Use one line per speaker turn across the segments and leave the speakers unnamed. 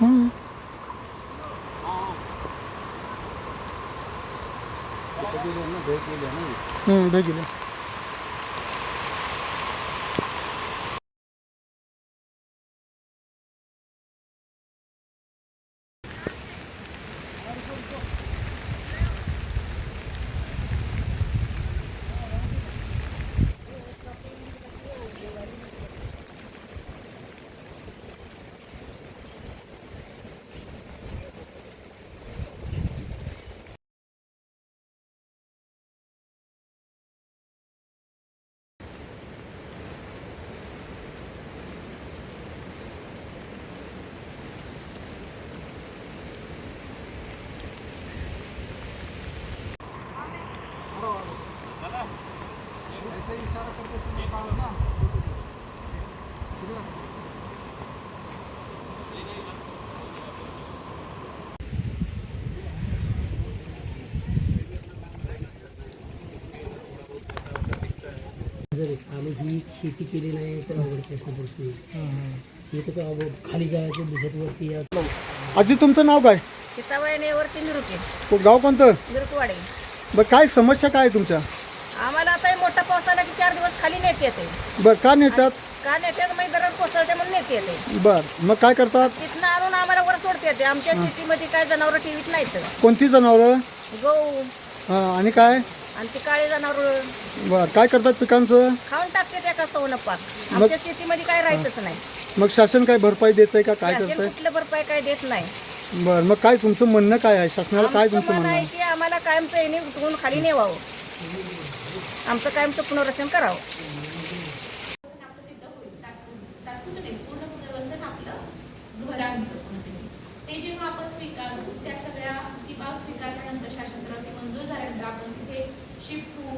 हम्म. हम्म, भेट
शेती केली नाही तर अवघड प्रश्न पडतो हे तर अवघड खाली जायचं दिसत वरती
आजी तुमचं नाव काय?
सीताबाईनेवरती
गाव कोणतं? बरं काय समस्या काय आहे तुमच्या?
आम्हाला आता हे मोठा पाऊस आला की चार दिवस खाली नेत येते.
बरं का नेतात?
का नेते मग दरड कोसळते म्हणून नेत येते.
बरं मग काय करतात?
तिथनं आणून आम्हाला वर सोडते येते. आमच्या सिटीमध्ये काय जनावर ठेवीत नाहीत.
कोणती जनावरं?
गहू.
हां आणि काय?
आणि ती काळी जनावर
बरं काय करतात पिकांचं?
खाऊन टाकते त्या का सवनं पाक. आमच्या सिटीमध्ये काय राहायचंच नाही.
मग शासन काय भरपाई देत आहे का? काय
शासन
करतंय?
कुठलं भरपाई काय देत नाही.
बरं मग काय तुमचं म्हणणं काय आहे? शासनाला काय
आमचं
तुमचं
म्हणणं आहे
आहे?
की आम्हाला कायमचं येणे उठवून खाली नेवावं. आमचं कायमचं पुनर्रक्षण करावं.
आपलं तिथं होईल तात्पुरतं तात्पुरतं नाही पूर्ण पुनर्वसन आपलं घरांचं कोणतंही ते जेव्हा आपण स्वीकारू त्या सगळ्या ती स्वीकारल्यानंतर शासनतर्फे मंजूर झाल्यानंतर आपण शिफ्ट टू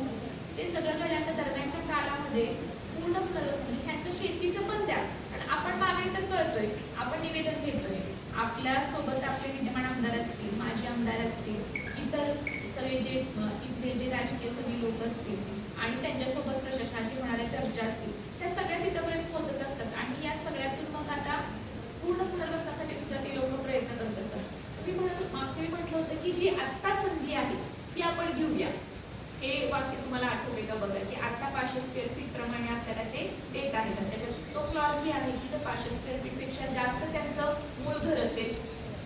ते सगळं घडल्यानंतर दरम्यानच्या काळामध्ये पूर्ण पुनर्वसन म्हणजे ह्यांचं शेतीचं पण द्या आणि आपण मागणी तर कळतोय आपण निवेदन घेतोय आपल्यासोबत आपले विद्यमान आमदार असतील माजी आमदार असतील इतर सगळे जे अं, इथले जे राजकीय सगळे लोक असतील आणि त्यांच्यासोबत प्रशासनाची होणाऱ्या चर्चा असतील त्या सगळ्या तिथपर्यंत पोहोचत असतात आणि या सगळ्यातून मग आता पूर्ण पुनर्वसनासाठी सुद्धा ते लोक प्रयत्न करत असतात मी म्हणत मागच्या वेळी म्हटलं होतं की जी आत्ता संधी आहे ती आपण घेऊया हे वाक्य तुम्हाला आठवते का बघा की आता पाचशे स्क्वेअर फीट प्रमाणे आपल्याला ते देत आहेत आणि त्याच्यात तो क्लॉज बी आहे की जर पाचशे स्क्वेअर फीटपेक्षा जास्त त्यांचं मूळ घर असेल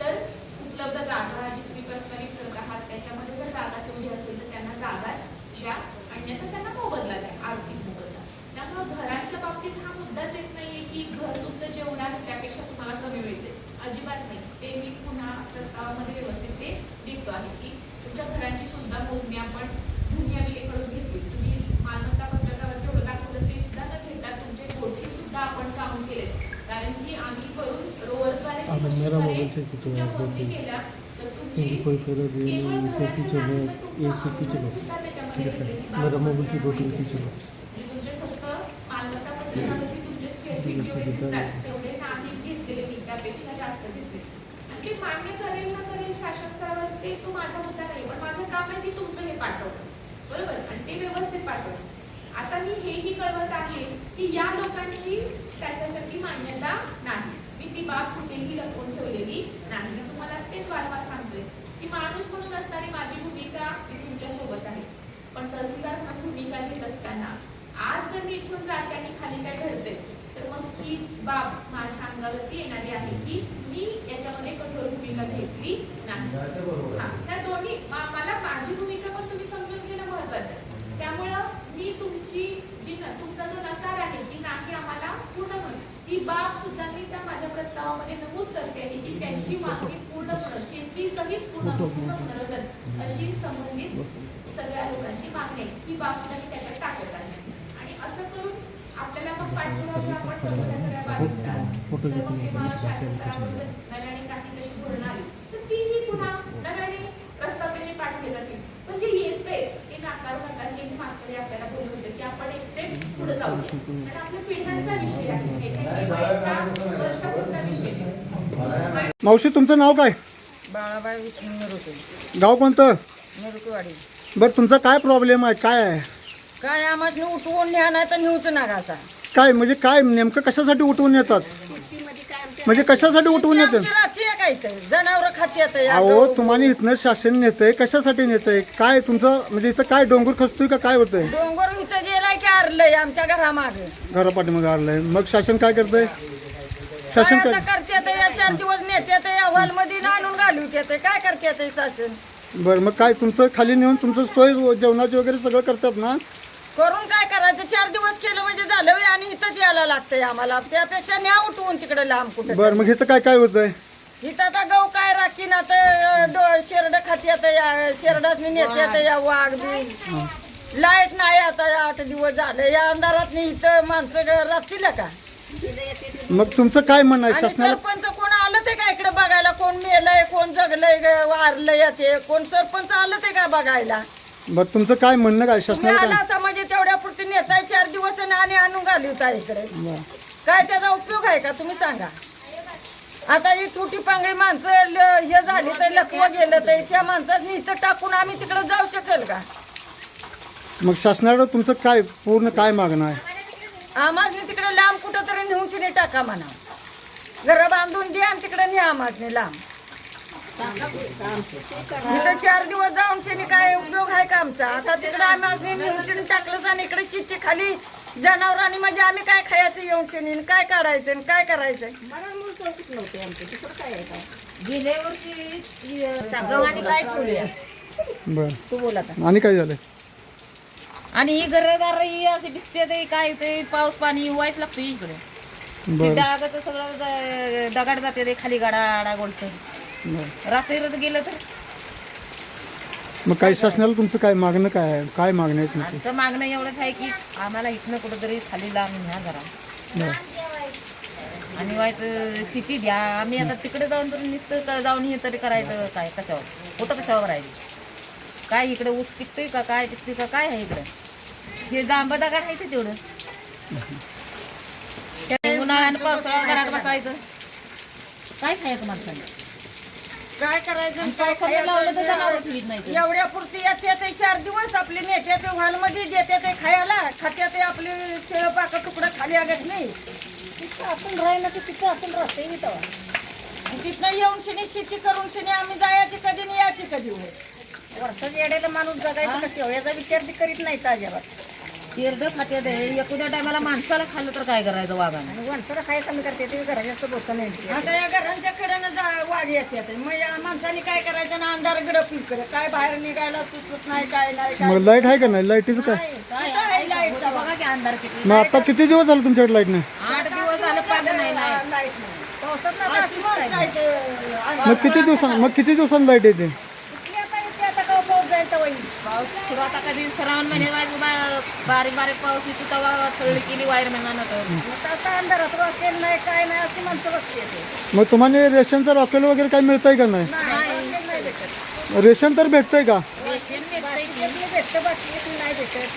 तर उपलब्ध जागा जी तुम्ही प्रस्तावित करत आहात त्याच्यामध्ये जर जागा तेवढी असेल तर त्यांना जागाच द्या अन्यथा त्यांना मोबदला द्या आर्थिक मोबदला त्यामुळे घरांच्या बाबतीत हा मुद्दाच येत नाहीये की घर तुमचं जेवढं आहे त्यापेक्षा तुम्हाला कमी मिळते अजिबात नाही ते मी पुन्हा प्रस्तावामध्ये व्यवस्थित ते लिहितो आहे की तुमच्या घरांची सुद्धा मोजणी आपण भूमी अभिलेखकडून घेतली तुम्ही मानवता पत्रकावर जेवढं दाखवलं ते सुद्धा न घेता तुमचे गोठे सुद्धा आपण काउंट केले कारण की आम्ही करून रोअरद्वारे
अब मेरा मोबाइल से कितना
तुमच्या
है?
मोजणी केल्या तर तुमची
इनको कोई फेरो दिए
केवळ
नहीं इसे
घराचं
खींचो
नाही
लो
तर तुमचं
ए से खींचो लो
सुद्धा त्याच्यामध्ये
ठीक है
दिलेली
सर
बाब
मेरा मोबाइल से दो तीन
माहिती
खींचो लो
म्हणजे तुमचे फक्त मालमत्ता पत्रकावरती तुमचे स्क्वेअर फीट जेवढे दिसतात तेवढे नाही घेतलेले मी त्यापेक्षा जास्त घेतले आणि ते मान्य करेल ना करेल शासन स्तरावर ते तो माझा मुद्दा नाही पण माझं काम आहे. की तुमचं हे पाठवणं बरोबर आणि ते व्यवस्थित पाठवणं आता मी हेही कळवत आहे की या लोकांची त्याच्यासाठी मान्यता नाही. मी ती बाब कुठेही लपवून ठेवलेली नाही मी तुम्हाला तेच वारंवार सांगतोय की माणूस म्हणून असणारी माझी भूमिका मी तुमच्यासोबत आहे पण तहसीलदार म्हणून भूमिका घेत असताना आज जर मी इथून जाते आणि खाली काय घडते तर मग ही बाब माझ्या अंगावरती येणारी आहे की मी याच्यामध्ये कठोर भूमिका घेतली नाही हा, त्या दोन्ही मा- मला माझी भूमिका पण तुम्ही समजून घेणं महत्वाचं आहे त्यामुळं मी तुमची जी न- तुमचा जो नकार आहे की नाही आम्हाला पूर्ण होईल ती बाब सुद्धा मी त्या माझ्या प्रस्तावामध्ये नमूद करते आहे की त्यांची मागणी पूर्ण होणं शेती सहित पूर्ण पूर्ण पुनर्वसन अशी संबंधित सगळ्या लोकांची मागणी आहे. बाब सुद्धा मी त्याच्यात टाकत आहे. आणि असं करून आपल्याला मग पाठपुरावा आपण करू त्या सगळ्या बाबींचा. तर मग
खींचने
नव्याने काही तशी धोरणं आली तर तीही पुन्हा नव्याने प्रस्ताव त्याचे पाठवले जातील पण जे येते ते नाकारू नका हे मागच्या आपल्याला बोलत होते की आपण एक स्टेप पुढे जाऊया. कारण आपल्या पिढ्यांचा विषय आहे हे काही किंवा एका वर्षापुरता विषय नाही.
मावशी तुमचं नाव काय?
बाळाबाई विष्णू
गाव कोणतं?
निरुकेवाडी
बरं तुमचा काय प्रॉब्लेम आहे? काय आहे?
काय आम्हाला उठवून न्या नाही तर नेऊच नागाचा
काय म्हणजे काय नेमकं कशासाठी उठवून येतात?
आमच्या
म्हणजे कशासाठी उठवून येते?
जनावर
अहो तुम्हाला इथनं शासन नेतंय कशासाठी नेतंय? काय तुमचं म्हणजे इथं काय डोंगर खचतोय का काय होतंय?
डोंगर इथं गेलाय की आरलंय आमच्या घरामागे?
घरापाठीमागे आलंय मग शासन काय करतंय? शासन
काय
काय?
आता करते ते या चार दिवस नेते ते हॉलमध्ये आणून घालू ते काय करते ते शासन?
बरं मग काय तुमचं खाली नेऊन तुमचं सोय जेवणाची वगैरे सगळं करतात ना?
करून काय करायचं? चार दिवस केलं म्हणजे झालं आणि इथंच यायला लागतंय आम्हाला. त्यापेक्षा न्या उठवून तिकडे लांब कुठे.
बरं मग इथं काय काय होतंय?
इथं आता गहू काय राखी ना तर शेरड खात येत या शेरडाच नेत येत या वाघ बी. लाइट नाही आता या आठ दिवस झाले. या अंधारात इथं माणसं राहतील का?
मग तुमचं काय म्हणणं आहे
आणि
शासनाला?
सरपंच कोण आलं ते का इकडे बघायला? कोण मेलंय कोण जगलंय ग- वारलंय ते कोण सरपंच आलं ते का बघायला?
बरं तुमचं काय म्हणणं काय शासनाला
असा म्हणजे तेवढ्या पुरती नेताय चार दिवस आणि आणि आणून घालवता इकडे. काय त्याचा उपयोग आहे का? तुम्ही सांगा. आता ही तुटी पांगळी माणसं ल- हे झाली तर लकव गेलं तर त्या माणसाने इथं टाकून आम्ही तिकडे जाऊ शकेल का?
मग शासनाला तुमचं काय पूर्ण काय मागणं आहे?
आम्हाला तिकडे लांब कुठं तरी नेऊन शिने टाका म्हणा. घर बांधून द्या आणि तिकडे न्या आम्हाला लांब. इथं चार दिवस जाऊन शिने काय उपयोग आहे का आमचा? आता तिकडे आम्ही नेऊन शिने टाकलं आणि इकडे शेती खाली जनावरांनी म्हणजे आम्ही काय खायचं येऊन शिनी? काय काढायचं आणि काय करायचं?
गेल्या वर्षी गव्हाणी काय ठेवली
बरं.
तू बोल आता.
आणि काय झालंय?
आणि ही घरदार ही अशी दिसते ते काय ते पाऊस पाणी व्हायच लागतं इकडे. ते
बरं.
डागाचं सगळं दगड जाते ते खाली गाडा आडा गोलत
बरं.
रात्री गेलं तर?
मग काय शासनाला तुमचं काय मागणं काय आहे? काय मागणं आहे तुमची?
आमचं मागणं एवढंच आहे की आम्हाला इथनं कुठंतरी खाली लांब न्या जरा.
बरं.
आणि व्हायचं शेती द्या. आम्ही आता तिकडे जाऊन तर नुसतं क- जाऊन हे तरी करायचं काय? कशावर? कुठं कशावर राहील? काय इकडे ऊस पिकतोय का? काय पिकतोय का? काय आहे इकडं? हे जांब आहे ते तेवढं. त्या उन्हाळ्यानं पावसाळा घरात बसायचं. काय खायचं माणसाने
काय करायचं? आणि
आणि
काय
पावसाचं लावलं तर
खायचं?
जनावर ठेवीत नाही ते.
एवढ्या पुरती येते ते चार दिवस आपले नेते ते हॉलमध्ये देते ते खायला. खाते ते आपले शेळ पाक तुकडा खाली आगत नाही. तिथं आपण राहिलं तर तिथं आपण राहते मी तेव्हा तिथनं येऊन शिनी शेती करून शिनी आम्ही जायची कधी नाही यायची कधी होय वर्षात येड्याला माणूस जगायचं कशी हो? याचा विचार करीत नाही ताज्यावर
तेरडं खाते ते. एखाद्या टायमाला माणसाला खाल्लं तर काय करायचं वाघानं?
आणि वणसाला काय कमी करते ते घराच्या बोलत नाही आता या घरांच्या कडेनं जा वाघ येते मग या माणसाने काय करायचं? ना अंधार गडप इकडे. काय बाहेर निघायला सुचत नाही काय नाही काय
मग लाइट आहे का नाही? लाईटीचं काय
नाही. कुठं आहे लाईटचा वाघ?
बघा की अंधार किती.
मग आता किती दिवस झाले तुमच्याकडे लाइट नाही
आठ दिवस झालं पाणी नाही नाही.
लाइट नाही. पावसात ना लाइट, अं,
मग किती दिवसां मग किती दिवसांनी लाइट येते
इथली आता इथे आता का पाऊस जाईल तेव्हा येईल.
पाऊस सुरू आता कधी श्रावण महिन्यात बा- बारीक बारीक पाऊस येतो तेव्हा थळली केली वायरमॅनानं तर.
आता अंधारात वाकेल नाही काय नाही अशी माणसं बसते ते.
मग तुम्हाला रेशनचं रॉकेल वगैरे काय मिळतंय का नाही?
नाही वाकेल नाही भेटत.
रेशन तर भेटतंय का?
रेशन भेटतंय की.
इथली भेटतं बाकी नाही भेटत.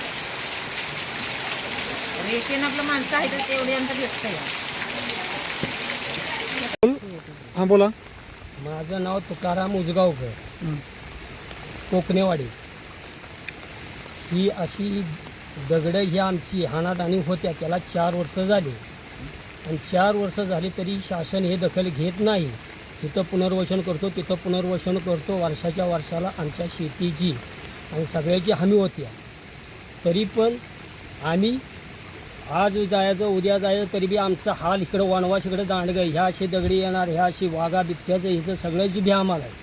रेशन आपलं माणसं आहे तर तेवढे आमचं भेटतंय.
हां बोला.
माझं नाव तुकाराम उजगावकर. कोकणेवाडी. ही अशी दगडं ही आमची हाणादाणी होत्या त्याला चार वर्ष झाली. आणि चार वर्ष झाली तरी शासन हे दखल घेत नाही. तिथं पुनर्वसन करतो तिथं पुनर्वसन करतो वर्षाच्या वर्षाला आमच्या शेतीची आणि सगळ्याची हमी होती तरी पण आम्ही आज जायचं उद्या जायचं तरी बी आमचा हाल इकडं वनवास इकडं दांडगं ह्या अशी दगडी येणार ह्या अशी वाघा बिबट्याचं ह्याचं सगळ्याची भी आम्हाला आहे.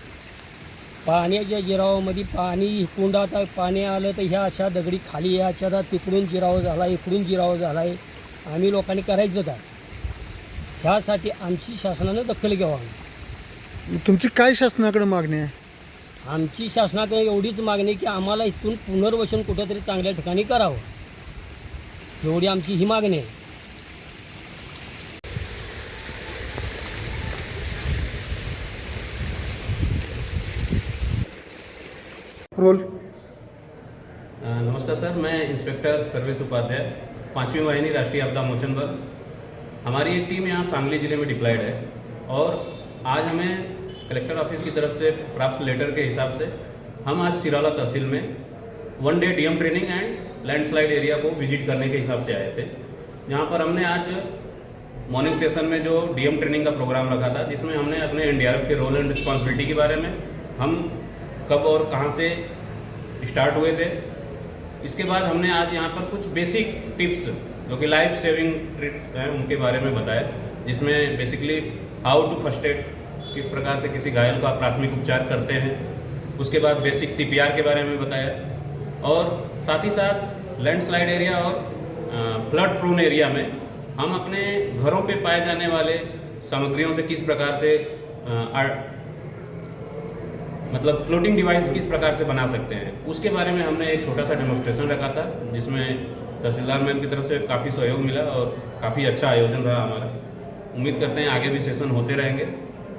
पाण्याच्या जिरावामध्ये पाणी कुंडात पाणी आलं तर ह्या अशा दगडी खाली याच्या तिकडून जिराव झाला इकडून जिराव झाला आहे. आम्ही लोकांनी करायचं काय? ह्यासाठी आमची शासनानं दखल घ्यावा.
तुमची काय शासनाकडे मागणी आहे?
आमची शासनाकडे एवढीच मागणी की आम्हाला इथून पुनर्वसन कुठंतरी चांगल्या ठिकाणी करावं. एवढी आमची ही मागणी आहे.
रोल
नमस्कार सर, मैं इंस्पेक्टर सर्विस उपाध्याय, पाँचवीं वाहिनी राष्ट्रीय आपदा मोचन बल हमारी एक टीम यहाँ सांगली ज़िले में डिप्लॉयड है और आज हमें कलेक्टर ऑफ़िस की तरफ़ से प्राप्त लेटर के हिसाब से हम आज सिराला तहसील में one day DM training and landslide area को विज़िट करने के हिसाब से आए थे। जहाँ पर हमने आज मॉर्निंग सेशन में जो डीएम ट्रेनिंग का प्रोग्राम रखा था, जिसमें हमने अपने एनडीआरएफ के रोल एंड रिस्पॉन्सिबिलिटी के बारे में, हम कब और कहाँ से स्टार्ट हुए थे। इसके बाद हमने आज यहाँ पर कुछ बेसिक टिप्स जो कि लाइफ सेविंग ट्रिक्स हैं, उनके बारे में बताया, जिसमें basically how to first aid किस प्रकार से किसी घायल का प्राथमिक उपचार करते हैं। उसके बाद बेसिक सीपीआर के बारे में बताया, और साथ ही साथ लैंडस्लाइड एरिया और फ्लड प्रोन एरिया में हम अपने घरों पे पाए जाने वाले सामग्रियों से किस प्रकार से मतलब फ्लोटिंग डिवाइस किस प्रकार से बना सकते हैं? उसके बारे में हमने एक छोटा सा डेमोस्ट्रेशन रखा था, जिसमें तहसीलदार मैम की तरफ़ से काफ़ी सहयोग मिला और काफ़ी अच्छा आयोजन रहा हमारा। उम्मीद करते हैं आगे भी सेशन होते रहेंगे।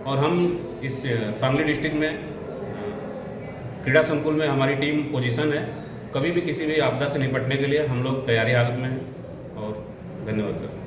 और हम इस सांगली डिस्ट्रिक्ट में क्रीड़ा संकुल में हमारी टीम पोजीशन है। कभी भी किसी भी आपदा से निपटने के लिए हम लोग तैयारी हालत में हैं। और धन्यवाद सर